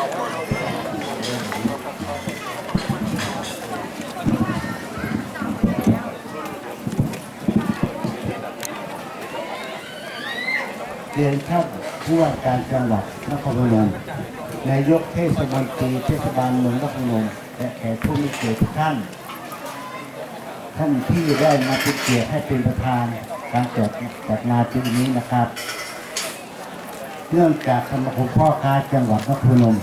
เรียนท่านผู้ว่าการจังหวัดนครพนมนายกเทศมนตรีเทศบาลเมืองนครพนมและแขกผู้มีเกียรติทุกท่าน ท่านที่ได้มาติดเกียรติให้เป็นประธานการจัดจัดงานที่นี้นะครับ เนื่องจากสมาคมพ่อค้าจังหวัดนครพนม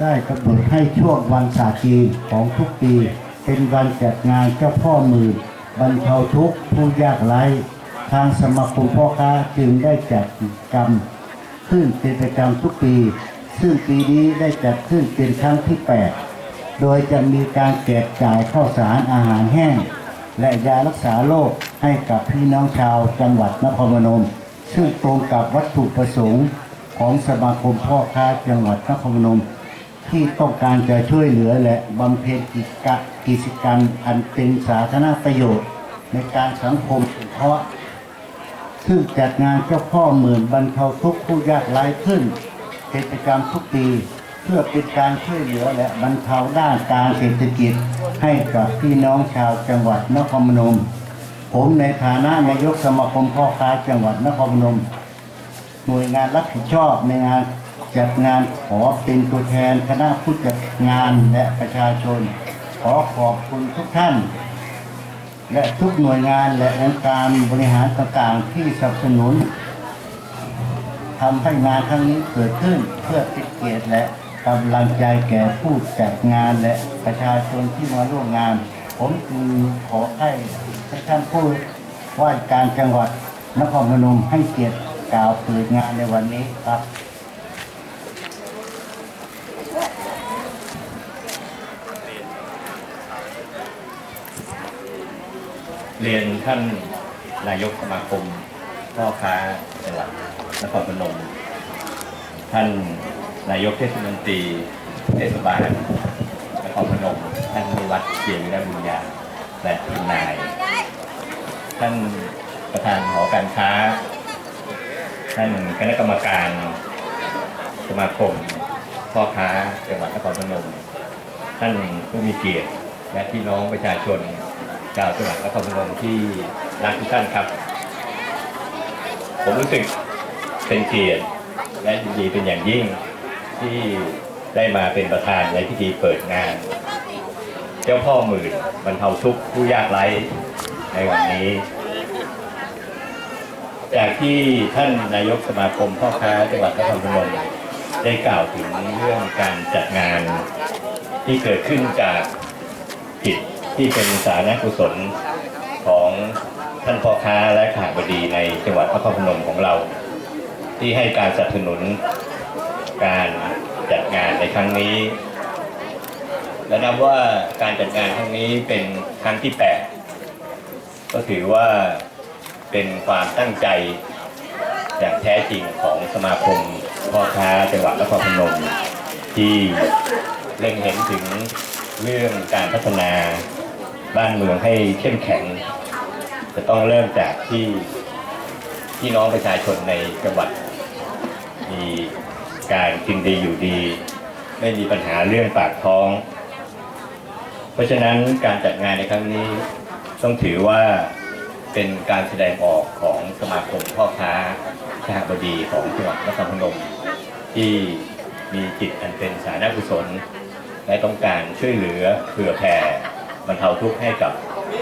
ได้กำหนดให้ช่วงวันศาสตร์จีนของทุกปี เป็นวันจัดงานเจ้าพ่อมือบรรเทาทุกข์ผู้ยากไร้ ทางสมาคมพ่อค้าจึงได้จัดกิจกรรม ขึ้นเป็นประจำทุกปี ซึ่งปีนี้ได้จัดขึ้นเป็นครั้งที่ 8 โดยจะมีการแจกจ่ายข้าวสารอาหารแห้ง และยารักษาโรคให้กับพี่น้องชาวจังหวัดนครพนม ซึ่งตรงกับวัตถุประสงค์ของสมาคมพ่อค้าจังหวัดนครพนม ที่ต้องการจะช่วยเหลือและบำเพ็ญกิจกะกิจกรรมอันเป็นสาธารณประโยชน์ในการสังคมสงเคราะห์ซึ่งจัดงานเจ้าพ่อหมื่นบรรเทาทุกข์ผู้ยากไร้ขึ้นเป็นประจำทุกปีเพื่อเป็นการช่วยเหลือและบรรเทาด้านการเศรษฐกิจให้กับพี่น้องชาวจังหวัดนครพนม ผมในฐานะนายกสมาคมพ่อค้าจังหวัดนครพนม หน่วยงานรับผิดชอบในงาน จัดงานขอเป็นตัวแทนคณะผู้จัดงานและประชาชน ขอขอบคุณทุกท่าน และทุกหน่วยงานและองค์การบริหารต่างๆที่สนับสนุนทำให้งานครั้งนี้เกิดขึ้นเพื่อเป็นเกียรติและกำลังใจแก่ผู้จัดงานและประชาชนที่มาร่วมงาน ผมจึงขอให้ท่านผู้ว่าการจังหวัดนครพนมให้เกียรติกล่าวเปิดงานในวันนี้ครับ เรียนท่านนายกสมาคมพ่อค้าจังหวัดนครพนม ท่านนายกเทศมนตรีเทศบาลนครพนม ท่านนิวัฒน์เกียรติวิรบุญญาและทีมนาย ท่านประธานหอการค้า ท่านคณะกรรมการสมาคมพ่อค้าจังหวัดนครพนม ท่านผู้มีเกียรติและพี่น้องประชาชน ชาวจังหวัดนครพนมที่รักทุกท่านครับ ผมรู้สึกเป็นเกียรติและยินดีเป็นอย่างยิ่งที่ได้มาเป็นประธานในพิธีเปิดงาน เจ้าพ่อหมื่นบรรเทาทุกข์ผู้ยากไร้ในวันนี้ จากที่ท่านนายกสมาคมพ่อค้าจังหวัดนครพนมได้กล่าวถึงเรื่องการจัดงานที่เกิดขึ้นจากกิจ ที่เป็นสาธารณกุศลของท่านพ่อค้าและขายบดีในจังหวัดนครพนมของเรา ที่ให้การสนับสนุนการจัดงานในครั้งนี้ และนับว่าการจัดงานครั้งนี้เป็นครั้งที่ 8 ก็ถือว่าเป็นความตั้งใจอย่างแท้จริงของสมาคมพ่อค้าจังหวัดนครพนมที่เล็งเห็นถึงเรื่องการพัฒนา บ้านเมืองให้เข้มแข็ง จะต้องเริ่มจากที่พี่น้องประชาชนในจังหวัด มีการกินดีอยู่ดี ไม่มีปัญหาเรื่องปากท้อง เพราะฉะนั้นการจัดงานในครั้งนี้ต้องถือว่าเป็นการแสดงออกของสมาคมพ่อค้าขหบดีของจังหวัดนครพนมที่มีจิตอันเป็นสาธารณกุศลและต้องการช่วยเหลือเผื่อแผ่ รรเทาทุกข์ให้กับ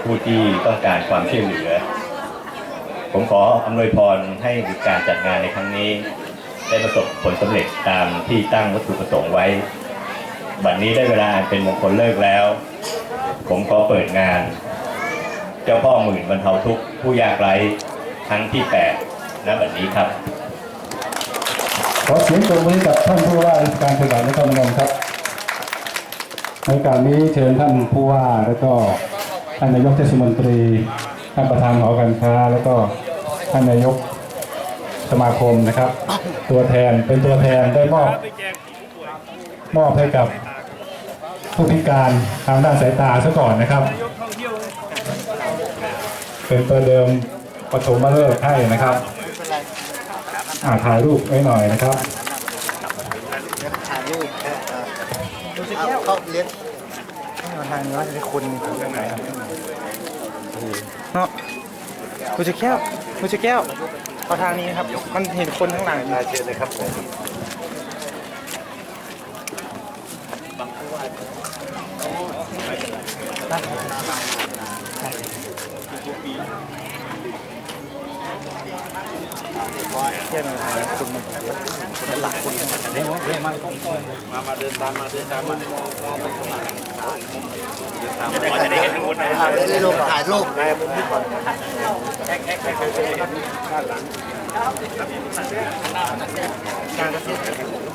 ผู้ที่ต้องการความช่วยเหลือ ผมขออำนวยพรให้การจัดงานในครั้งนี้ ได้ประสบผลสำเร็จตามที่ตั้งวัตถุประสงค์ไว้ บัดนนี้ได้เวลาเป็นมงคลเลิกแล้ว ผมขอเปิดงาน เจ้าพ่อหมื่นบรรเทาทุกข์ผู้ยากไร้ครั้งที่8ณบัดนี้ครับ ขอเสียงปรบมือกับท่านผู้ว่าราชการจังหวัดนครพนมครับ ในกาสนี้เชิญท่านผู้ว่าแล้วก็ท่านนายกเทศมนตรี ท่านประธานหอการค้า แล้วก็ท่านนายกสมาคมนะครับ ตัวแทนเป็นตัวแทนได้มอบมอบให้กับผู้พิการทางด้านสายตาซะก่อนนะครับ เป็นประเดิมปฐมฤกษ์ให้นะครับ อ่าถ่ายรูปไว้หน่อยนะครับ ถ่ายรูป เอาเข้าเลี้ยงเอาทางนี้ว่าจะได้คุณตรงไหนเนาะกูจะแก้วกูจะแก้วเอาทางนี้ครับ มันเห็นคนข้างหลังเชิญเลยครับผมเที่ยงทางคุณ หลักคุณเดี๋ยวเดี๋ยวมามามาเดินตามมาเดินตามมาจะได้เห็นทุกคนนะถ่ายรูปถ่ายรูปในมุมที่ก่อนการเกษตร